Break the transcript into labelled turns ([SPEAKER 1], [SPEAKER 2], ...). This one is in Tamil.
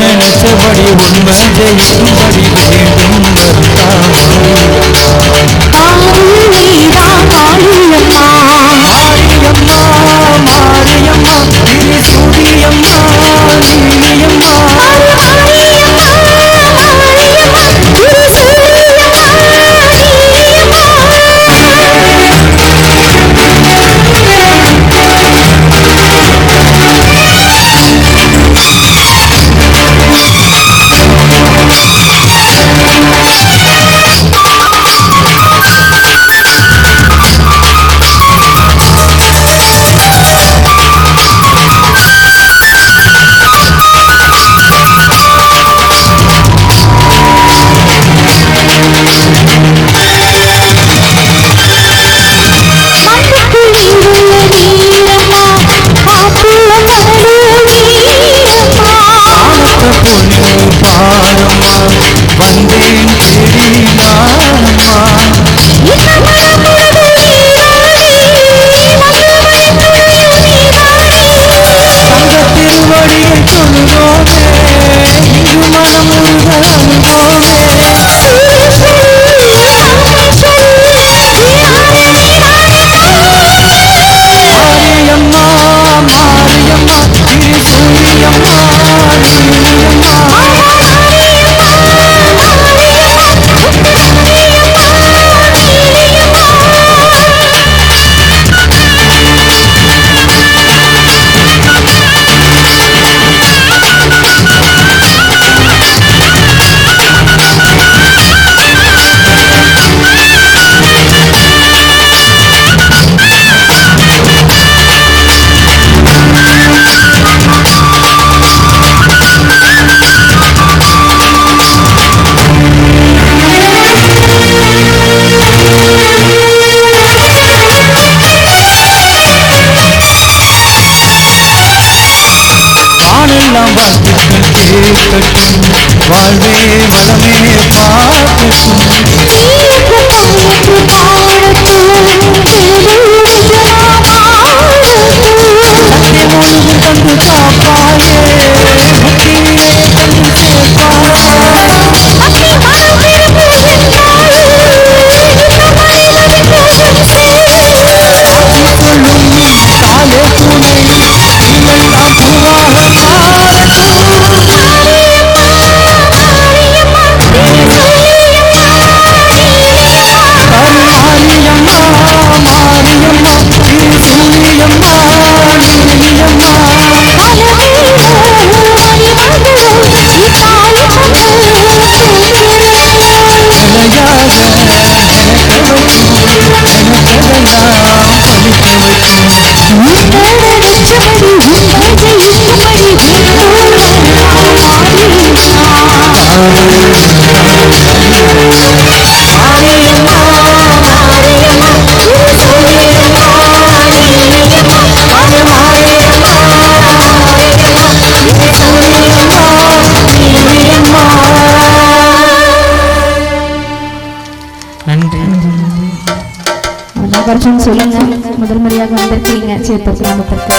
[SPEAKER 1] நினைச்சபடி உண்மை ஜெயிக்கும்படி வேண்டும் வருத்தான் உன்னை பாருமா வந்தேன் தெரியுமா mala mía.
[SPEAKER 2] சொல்லுங்க முதல் முறையாக வந்திருக்கீங்க சேர்த்து கிராமத்திற்கு